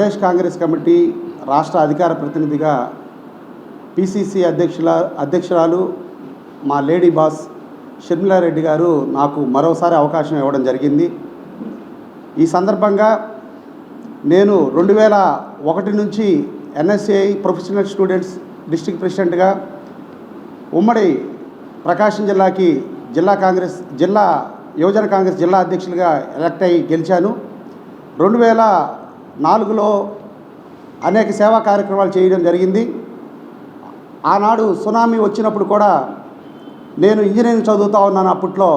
Pradesh Congress committee రాష్ట్ర అధికార ప్రతినిధిగా పిసిసి అధ్యక్షుల అధ్యక్షురాలు మా లేడీ బాస్ షర్మిలారెడ్డి గారు నాకు మరోసారి అవకాశం ఇవ్వడం జరిగింది. ఈ సందర్భంగా నేను రెండు వేల ఒకటి నుంచి ఎన్ఎస్ఏ ప్రొఫెషనల్ స్టూడెంట్స్ డిస్ట్రిక్ట్ ప్రెసిడెంట్గా ఉమ్మడి ప్రకాశం జిల్లాకి జిల్లా కాంగ్రెస్ జిల్లా యువజన కాంగ్రెస్ జిల్లా అధ్యక్షులుగా ఎలక్ట్ అయ్యి గెలిచాను. రెండు వేల నాలుగులో అనేక సేవా కార్యక్రమాలు చేయడం జరిగింది. ఆనాడు సునామీ వచ్చినప్పుడు కూడా నేను ఇంజనీరింగ్ చదువుతూ ఉన్నాను అప్పట్లో.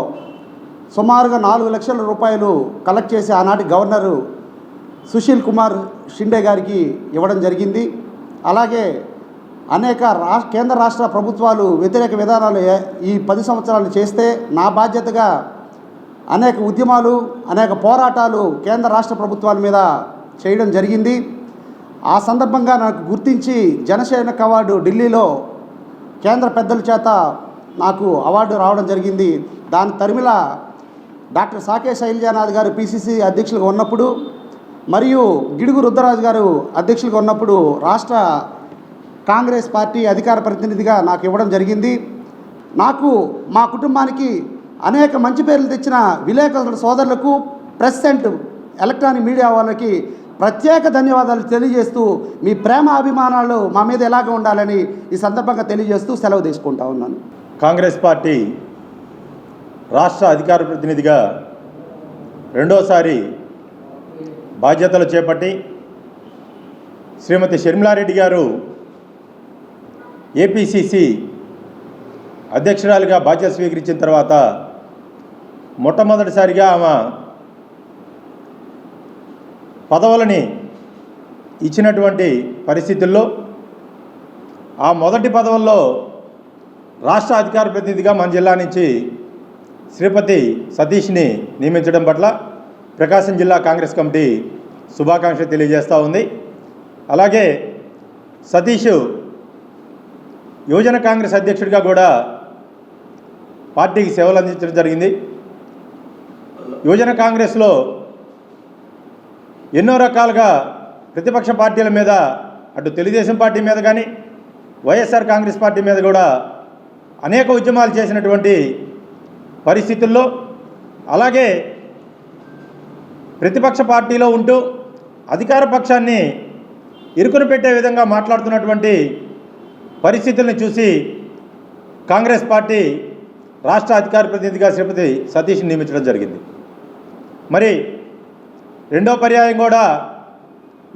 సుమారుగా నాలుగు లక్షల రూపాయలు కలెక్ట్ చేసి ఆనాటి గవర్నరు సుశీల్ కుమార్ షిండే గారికి ఇవ్వడం జరిగింది. అలాగే అనేక రా కేంద్ర రాష్ట్ర ప్రభుత్వాలు వ్యతిరేక విధానాలు ఈ పది సంవత్సరాలు చేస్తే నా బాధ్యతగా అనేక ఉద్యమాలు అనేక పోరాటాలు కేంద్ర రాష్ట్ర ప్రభుత్వాల మీద చేయడం జరిగింది. ఆ సందర్భంగా నాకు గుర్తించి జనసేన అవార్డు ఢిల్లీలో కేంద్ర పెద్దల చేత నాకు అవార్డు రావడం జరిగింది. దాని తరిమిల డాక్టర్ సాకే శైలజానాథ్ గారు పిసిసి అధ్యక్షులుగా ఉన్నప్పుడు మరియు గిడుగు రుద్రరాజు గారు అధ్యక్షులుగా ఉన్నప్పుడు రాష్ట్ర కాంగ్రెస్ పార్టీ అధికార ప్రతినిధిగా నాకు ఇవ్వడం జరిగింది. నాకు మా కుటుంబానికి అనేక మంచి పేర్లు తెచ్చిన విలేకరుల సోదరులకు ప్రెస్ అండ్ ఎలక్ట్రానిక్ మీడియా వాళ్ళకి ప్రత్యేక ధన్యవాదాలు తెలియజేస్తూ మీ ప్రేమ అభిమానాలు మా మీద ఎలాగ ఉండాలని ఈ సందర్భంగా తెలియజేస్తూ సెలవు తీసుకుంటా ఉన్నాను. కాంగ్రెస్ పార్టీ రాష్ట్ర అధికార ప్రతినిధిగా రెండోసారి బాధ్యతలు చేపట్టి శ్రీమతి షర్మిలారెడ్డి గారు ఏపీసీసీ అధ్యక్షురాలుగా బాధ్యత స్వీకరించిన తర్వాత మొట్టమొదటిసారిగా ఆమె పదవులని ఇచ్చినటువంటి పరిస్థితుల్లో ఆ మొదటి పదవుల్లో రాష్ట్ర అధికార ప్రతినిధిగా మన జిల్లా నుంచి శ్రీపతి సతీష్ని నియమించడం పట్ల ప్రకాశం జిల్లా కాంగ్రెస్ కమిటీ శుభాకాంక్షలు తెలియజేస్తూ ఉంది. అలాగే సతీష్ యువజన కాంగ్రెస్ అధ్యక్షుడిగా కూడా పార్టీకి సేవలు అందించడం జరిగింది. యువజన కాంగ్రెస్లో ఎన్నో రకాలుగా ప్రతిపక్ష పార్టీల మీద అటు తెలుగుదేశం పార్టీ మీద కానీ వైఎస్ఆర్ కాంగ్రెస్ పార్టీ మీద కూడా అనేక ఉద్యమాలు చేసినటువంటి పరిస్థితుల్లో అలాగే ప్రతిపక్ష పార్టీలో ఉంటూ అధికార పక్షాన్ని ఇరుకును పెట్టే విధంగా మాట్లాడుతున్నటువంటి పరిస్థితుల్ని చూసి కాంగ్రెస్ పార్టీ రాష్ట్ర అధికార ప్రతినిధిగా శ్రీపతి సతీష్ని నియమించడం జరిగింది. మరి రెండో పర్యాయం కూడా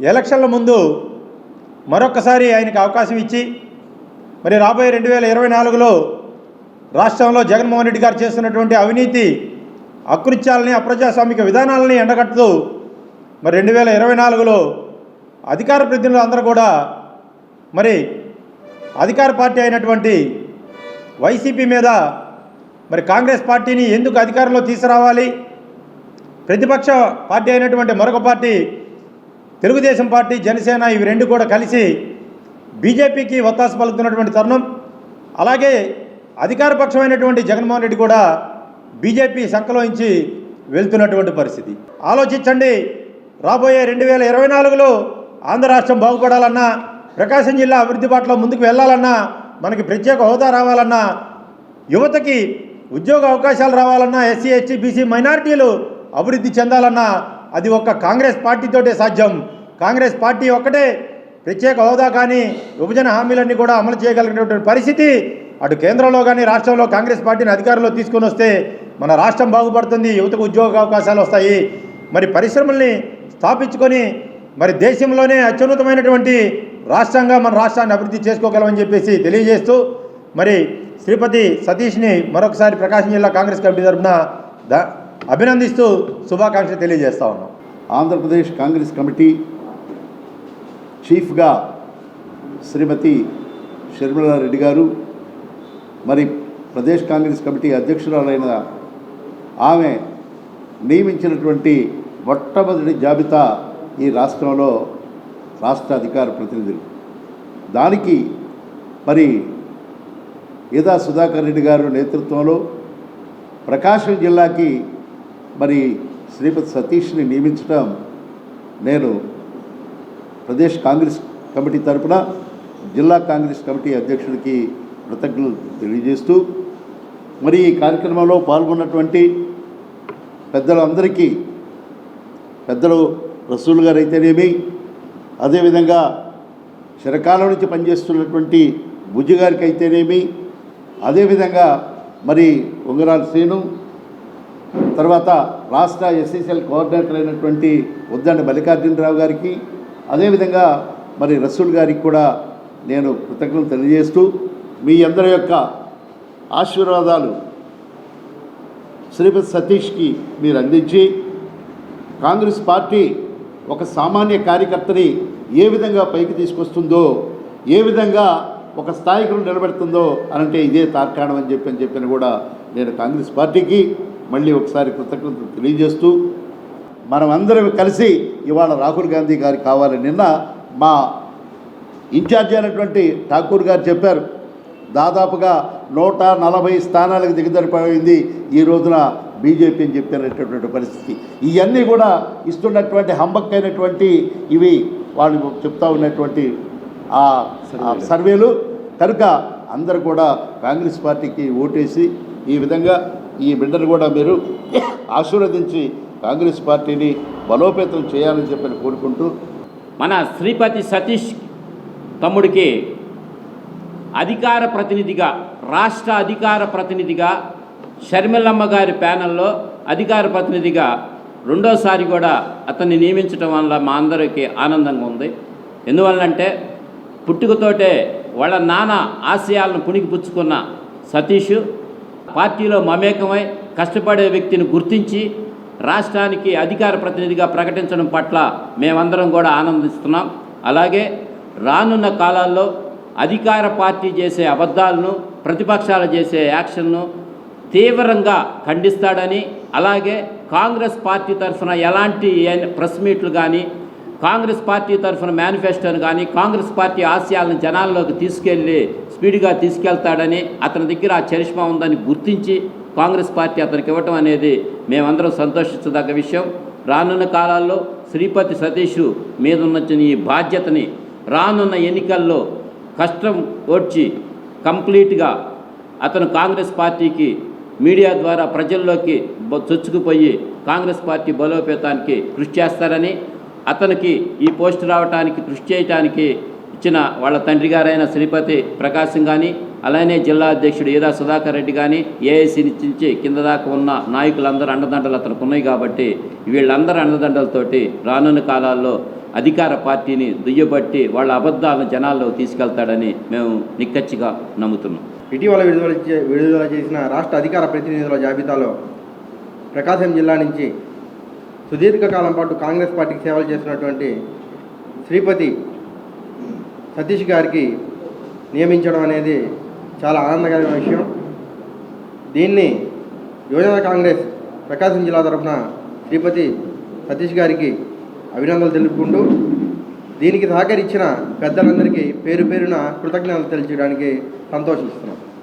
ఎలక్షన్ల ముందు మరొకసారి ఆయనకు అవకాశం ఇచ్చి మరి రాబోయే రెండు వేల ఇరవై నాలుగులో రాష్ట్రంలో జగన్మోహన్ రెడ్డి గారు చేస్తున్నటువంటి అవినీతి అకృత్యాలని అప్రజాస్వామిక విధానాలని ఎండగట్టుతూ మరి రెండు వేల ఇరవై నాలుగులో అధికార ప్రతినిధులు అందరూ కూడా మరి అధికార పార్టీ అయినటువంటి వైసీపీ మీద మరి కాంగ్రెస్ పార్టీని ఎందుకు అధికారంలో తీసుకురావాలి? ప్రతిపక్ష పార్టీ అయినటువంటి మరొక పార్టీ తెలుగుదేశం పార్టీ జనసేన ఇవి రెండు కూడా కలిసి బీజేపీకి ఒత్తాస పలుకుతున్నటువంటి తరుణం. అలాగే అధికారపక్షమైనటువంటి జగన్మోహన్ రెడ్డి కూడా బీజేపీ సంకలోంచి వెళ్తున్నటువంటి పరిస్థితి. ఆలోచించండి రాబోయే రెండు వేల ఇరవై నాలుగులో ఆంధ్ర రాష్ట్రం బాగుపడాలన్నా ప్రకాశం జిల్లా అభివృద్ధి బాటలో ముందుకు వెళ్ళాలన్నా మనకి ప్రత్యేక హోదా రావాలన్నా యువతకి ఉద్యోగ అవకాశాలు రావాలన్నా ఎస్సీ ఎస్టీ బీసీ మైనారిటీలు అభివృద్ధి చెందాలన్నా అది ఒక కాంగ్రెస్ పార్టీతోటే సాధ్యం. కాంగ్రెస్ పార్టీ ఒక్కటే ప్రత్యేక హోదా కానీ విభజన హామీలన్నీ కూడా అమలు చేయగలిగినటువంటి పరిస్థితి అటు కేంద్రంలో కానీ రాష్ట్రంలో కాంగ్రెస్ పార్టీని అధికారంలో తీసుకొని వస్తే మన రాష్ట్రం బాగుపడుతుంది యువతకు ఉద్యోగ అవకాశాలు వస్తాయి. మరి పరిశ్రమల్ని స్థాపించుకొని మరి దేశంలోనే అత్యున్నతమైనటువంటి రాష్ట్రంగా మన రాష్ట్రాన్ని అభివృద్ధి చేసుకోగలమని చెప్పేసి తెలియజేస్తూ మరి శ్రీపతి సతీష్ని మరొకసారి ప్రకాశం జిల్లా కాంగ్రెస్ కమిటీ తరఫున అభినందిస్తూ శుభాకాంక్షలు తెలియజేస్తా ఉన్నాం. ఆంధ్రప్రదేశ్ కాంగ్రెస్ కమిటీ చీఫ్గా శ్రీమతి షర్మిలారెడ్డి గారు మరి ప్రదేశ్ కాంగ్రెస్ కమిటీ అధ్యక్షురాలైన ఆమె నియమించినటువంటి మొట్టమొదటి జాబితా ఈ రాష్ట్రంలో రాష్ట్ర అధికార ప్రతినిధులు. దానికి మరి ఇదా సుధాకర్ రెడ్డి గారు నేతృత్వంలో ప్రకాశం జిల్లాకి మరి శ్రీపతి సతీష్ని నియమించడం నేను ప్రదేశ్ కాంగ్రెస్ కమిటీ తరపున జిల్లా కాంగ్రెస్ కమిటీ అధ్యక్షుడికి కృతజ్ఞతలు తెలియజేస్తూ మరి ఈ కార్యక్రమంలో పాల్గొన్నటువంటి పెద్దలందరికీ పెద్దలు రసూల్ గారు అయితేనేమి అదేవిధంగా చిరకాలం నుంచి పనిచేస్తున్నటువంటి బుజ్జి గారికి అయితేనేమి అదేవిధంగా మరి ఉంగరాల శ్రీను తర్వాత రాష్ట్ర ఎస్సీసీఎల్ కోఆర్డినేటర్ అయినటువంటి ఉద్దండ మల్లికార్జునరావు గారికి అదేవిధంగా మరి రసూల్ గారికి కూడా నేను కృతజ్ఞతలు తెలియజేస్తూ మీ అందరి యొక్క ఆశీర్వాదాలు శ్రీపతి సతీష్కి మీరు అందించి కాంగ్రెస్ పార్టీ ఒక సామాన్య కార్యకర్తని ఏ విధంగా పైకి తీసుకొస్తుందో ఏ విధంగా ఒక స్థాయికి నిలబెడుతుందో అనంటే ఇదే తార్కాణం అని చెప్పి అని చెప్పిన కూడా నేను కాంగ్రెస్ పార్టీకి మళ్ళీ ఒకసారి కృతజ్ఞతలు తెలియజేస్తూ మనం అందరం కలిసి ఇవాళ రాహుల్ గాంధీ గారు కావాలి నిన్న మా ఇన్ఛార్జ్ అయినటువంటి ఠాకూర్ గారు చెప్పారు. దాదాపుగా నూట నలభై స్థానాలకు దిగజరిపోయింది ఈ రోజున బీజేపీ అని చెప్పినటువంటి పరిస్థితి. ఇవన్నీ కూడా ఇస్తున్నటువంటి హంబక్కైనటువంటి ఇవి వాళ్ళు చెప్తా ఉన్నటువంటి ఆ సర్వేలు. కనుక అందరూ కూడా కాంగ్రెస్ పార్టీకి ఓటేసి ఈ విధంగా ఈ బిడ్డను కూడా మీరు ఆశీర్వదించి కాంగ్రెస్ పార్టీని బలోపేతం చేయాలని చెప్పని కోరుకుంటూ మన శ్రీపతి సతీష్ తమ్ముడికి అధికార ప్రతినిధిగా రాష్ట్ర అధికార ప్రతినిధిగా షర్మిలమ్మ గారి ప్యానెల్లో అధికార ప్రతినిధిగా రెండోసారి కూడా అతన్ని నియమించడం వల్ల మా అందరికీ ఆనందంగా ఉంది. ఎందువల్లంటే పుట్టుకతోటే వాళ్ళ నాన్న ఆశయాలను పుణికిపుచ్చుకున్న సతీష్ పార్టీలో మమేకమై కష్టపడే వ్యక్తిని గుర్తించి రాష్ట్రానికి అధికార ప్రతినిధిగా ప్రకటించడం పట్ల మేమందరం కూడా ఆనందిస్తున్నాం. అలాగే రానున్న కాలాల్లో అధికార పార్టీ చేసే అబద్ధాలను ప్రతిపక్షాలు చేసే యాక్షన్ను తీవ్రంగా ఖండిస్తాడని అలాగే కాంగ్రెస్ పార్టీ తరఫున ఎలాంటి ప్రెస్ మీట్లు కానీ కాంగ్రెస్ పార్టీ తరఫున మేనిఫెస్టోను కానీ కాంగ్రెస్ పార్టీ ఆశయాలను జనాల్లోకి తీసుకెళ్ళి స్పీడ్గా తీసుకెళ్తాడని అతని దగ్గర ఆ చరిష్మా ఉందని గుర్తించి కాంగ్రెస్ పార్టీ అతనికి ఇవ్వటం అనేది మేమందరం సంతోషించదగ్గ విషయం. రానున్న కాలాల్లో శ్రీపతి సతీష్ మీదున్న ఈ బాధ్యతని రానున్న ఎన్నికల్లో కష్టం ఓడ్చి కంప్లీట్గా అతను కాంగ్రెస్ పార్టీకి మీడియా ద్వారా ప్రజల్లోకి చొచ్చుకుపోయి కాంగ్రెస్ పార్టీ బలోపేతానికి కృషి చేస్తారని అతనికి ఈ పోస్ట్ రావడానికి కృషి చేయటానికి ఇచ్చిన వాళ్ళ తండ్రి గారైన శ్రీపతి ప్రకాశం కానీ అలానే జిల్లా అధ్యక్షుడు ఈదా సుధాకర్ రెడ్డి కానీ ఏఐసి నుంచి కింద దాకా ఉన్న నాయకులందరూ అండదండలు అతనికి ఉన్నాయి కాబట్టి వీళ్ళందరూ అండదండలతోటి రానున్న కాలాల్లో అధికార పార్టీని దుయ్యబట్టి వాళ్ళ అబద్ధాలను జనాల్లో తీసుకెళ్తాడని మేము నిక్కచ్చిగా నమ్ముతున్నాం. ఇటీవల విడుదల విడుదల చేసిన రాష్ట్ర అధికార ప్రతినిధుల జాబితాలో ప్రకాశం జిల్లా నుంచి సుదీర్ఘకాలం పాటు కాంగ్రెస్ పార్టీకి సేవలు చేసినటువంటి శ్రీపతి సతీష్ గారికి నియమించడం అనేది చాలా ఆనందకరమైన విషయం. దీన్ని యువజన కాంగ్రెస్ ప్రకాశం జిల్లా తరఫున శ్రీపతి సతీష్ గారికి అభినందనలు తెలుపుకుంటూ దీనికి సహకరించిన పెద్దలందరికీ పేరు పేరున కృతజ్ఞతలు తెలియడానికి సంతోషిస్తున్నాం.